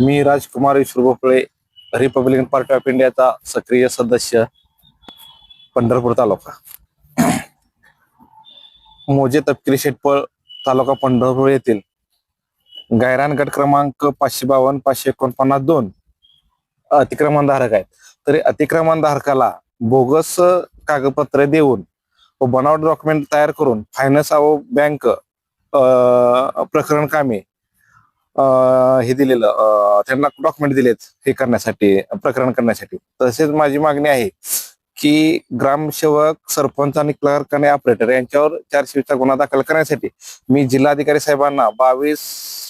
मी राजकुमार ईश्वर भोपळे Republican Party of इंडियाचा सक्रिय सदस्य पंढरपूर तालुका. मोजे तपकिरी शेटपळ तालुका पंढरपूर येथील गायरान गट क्रमांक पाचशे बावन्न पाचशे एकोणपन्नास दोन अतिक्रमणधारक आहेत. तरी अतिक्रमणधारकाला बोगस कागदपत्रे देऊन व बनावट डॉक्युमेंट तयार करून फायनान्स व बँक प्रकरण कामे हे दिलेलं त्यांना डॉक्युमेंट दिलेत हे करण्यासाठी प्रकरण करण्यासाठी. तसेच माझी मागणी आहे की ग्रामसेवक सरपंच आणि क्लर्क आणि ऑपरेटर यांच्यावर चारशेचा गुन्हा दाखल करण्यासाठी मी जिल्हाधिकारी साहेबांना बावीस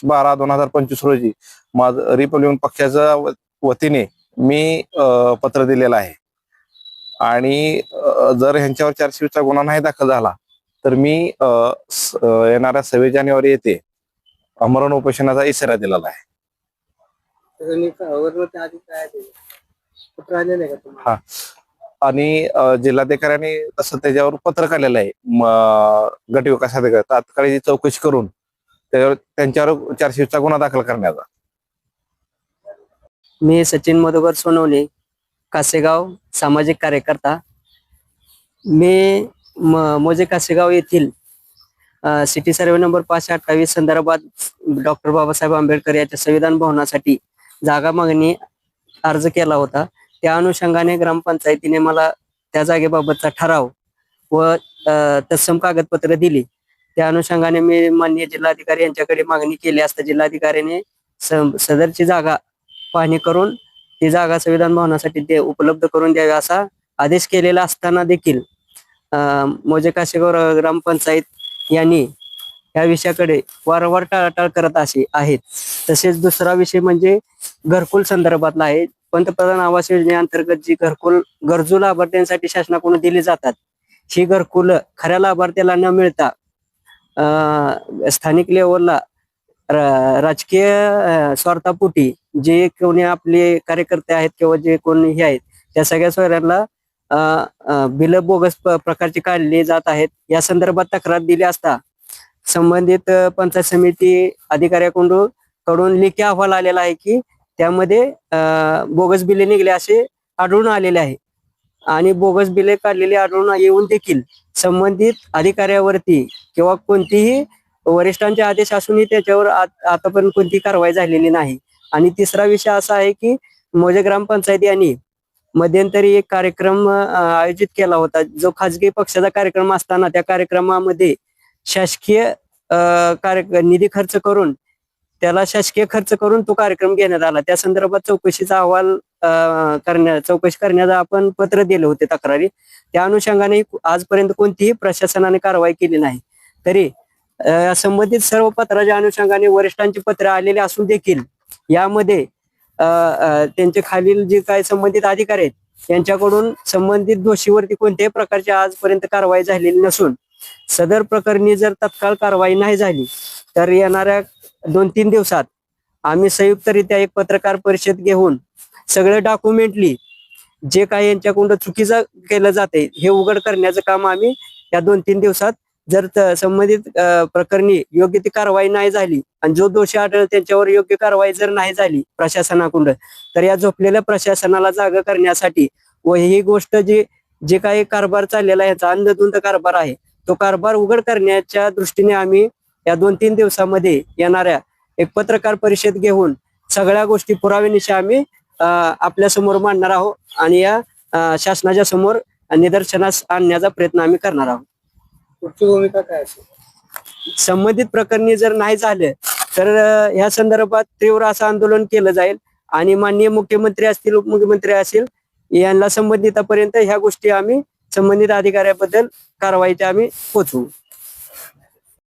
बारा दोन हजार पंचवीस रोजी माझ रिपब्लिकन पक्षाच्या वतीने मी पत्र दिलेलं आहे. आणि जर ह्यांच्यावर चारशेचा गुन्हा नाही दाखल झाला तर मी येणाऱ्या सव्वीस जानेवारी येते अमरण उपोषणाचा इशारा दिलेला आहे. आधी काय ते पत्र आलेलं आहे का तुम्हाला? हा. आणि जिल्हाधिकाऱ्यांनी तसं त्याच्यावर पत्र काढलेलं आहे. गट विकास अधिकारी तात्काळ चौकशी करून त्याच्यावर त्यांच्यावर चारशेचा गुन्हा दाखल करण्याचा. मी सचिन मधुकर सोनवणे कासेगाव सामाजिक कार्यकर्ता. मी म- मोजे कासेगाव येथील सिटी सर्वे नंबर पाचशे अठ्ठावीस संदर्भात डॉक्टर बाबासाहेब आंबेडकर यांच्या संविधान भवनासाठी जागा मागणी अर्ज केला होता. त्या अनुषंगाने ग्रामपंचायतीने मला त्या जागेबाबतचा ठराव व तत्सम कागदपत्र दिली. त्या अनुषंगाने मी माननीय जिल्हाधिकारी यांच्याकडे मागणी केली असता जिल्हाधिकाऱ्याने स- सदरची जागा पाहणी करून ती जागा संविधान भवनासाठी ते उपलब्ध करून द्यावी असा आदेश केलेला असताना देखील मोजे काशेगाव ग्रामपंचायत यांनी या विषयाकडे वारंवार टाळाटाळ करत असे आहेत. तसेच दुसरा विषय म्हणजे घरकुल संदर्भातला आहे. पंतप्रधान आवास योजनेअंतर्गत जी घरकुल गरजू लाभार्थ्यांसाठी शासनाकडून दिली जातात ही घरकुल खऱ्या लाभार्थ्याला न मिळता स्थानिक लेवलला राजकीय स्वार्थापोटी जे कोणी आपले कार्यकर्ते आहेत किंवा जे कोणी हे आहेत त्या सगळ्या सोयऱ्यांना बिल बोगस प्रकारचे प्रकारची जात आहेत. या संदर्भात तक्रार दिली असता संबंधित पंचायत समिती अधिकाऱ्याकडून कडून लेखी अहवाल आलेला आहे की त्यामध्ये बोगस बिले निघले असे आढळून आलेले आहे. आणि बोगस बिले काढलेले आढळून येऊन देखील संबंधित अधिकाऱ्यावरती किंवा कोणतीही वरिष्ठांचे आदेश असूनही त्याच्यावर आतापर्यंत कोणती कारवाई झालेली नाही. आणि तिसरा विषय असा आहे की मोजे ग्रामपंचायत यांनी मध्यंतरी एक कार्यक्रम आयोजित केला होता. जो खाजगी पक्षाचा कार्यक्रम असताना त्या कार्यक्रमामध्ये शासकीय कार्य निधी खर्च करून त्याला शासकीय खर्च करून तो कार्यक्रम घेण्यात आला. त्या संदर्भात चौकशीचा अहवाल करण्या चौकशी करण्याचा आपण पत्र दिले होते तक्रारी. त्या अनुषंगाने आजपर्यंत कोणतीही प्रशासनाने कारवाई केली नाही. तरी संबंधित सर्व पत्राच्या अनुषंगाने वरिष्ठांची पत्र आलेली असून देखील यामध्ये त्यांच्या त्यांचे खालील जे काही संबंधित अधिकारी आहेत यांच्याकडून संबंधित दोषीवरती कोणत्याही प्रकारची आजपर्यंत कारवाई झालेली नसून सदर प्रकरणी जर तत्काळ कारवाई नाही झाली तर येणाऱ्या दोन तीन दिवसात आम्ही संयुक्तरित्या एक पत्रकार परिषद घेऊन सगळे डॉक्युमेंटली जे काही यांच्याकडून चुकीचं केलं जाते हे उघड करण्याचं काम आम्ही या दोन तीन दिवसात जर संबंधित प्रकरणी योग्य ती कारवाई नाही झाली आणि जो दोषी आढळ त्यांच्यावर योग्य कारवाई जर नाही झाली प्रशासनाकडून तर या झोपलेल्या प्रशासनाला जागा करण्यासाठी व ही गोष्ट जी जे काही कारभार चाललेला आहे याचा अंधधुंद कारभार आहे तो कारभार उघड करण्याच्या दृष्टीने आम्ही या दोन तीन दिवसामध्ये येणाऱ्या एक पत्रकार परिषद घेऊन सगळ्या गोष्टी पुराव्यानिशी आम्ही आपल्यासमोर मांडणार आहोत आणि या शासनाच्या समोर निदर्शनास आणण्याचा प्रयत्न आम्ही करणार आहोत. पुढची भूमिका काय असेल? संबंधित प्रकरणी जर नाही झालं तर ह्या संदर्भात तीव्र असं आंदोलन केलं जाईल आणि माननीय मुख्यमंत्री असतील उपमुख्यमंत्री असतील यांना संबंधितापर्यंत ह्या गोष्टी आम्ही संबंधित अधिकाऱ्याबद्दल कारवाईचे आम्ही पोचवू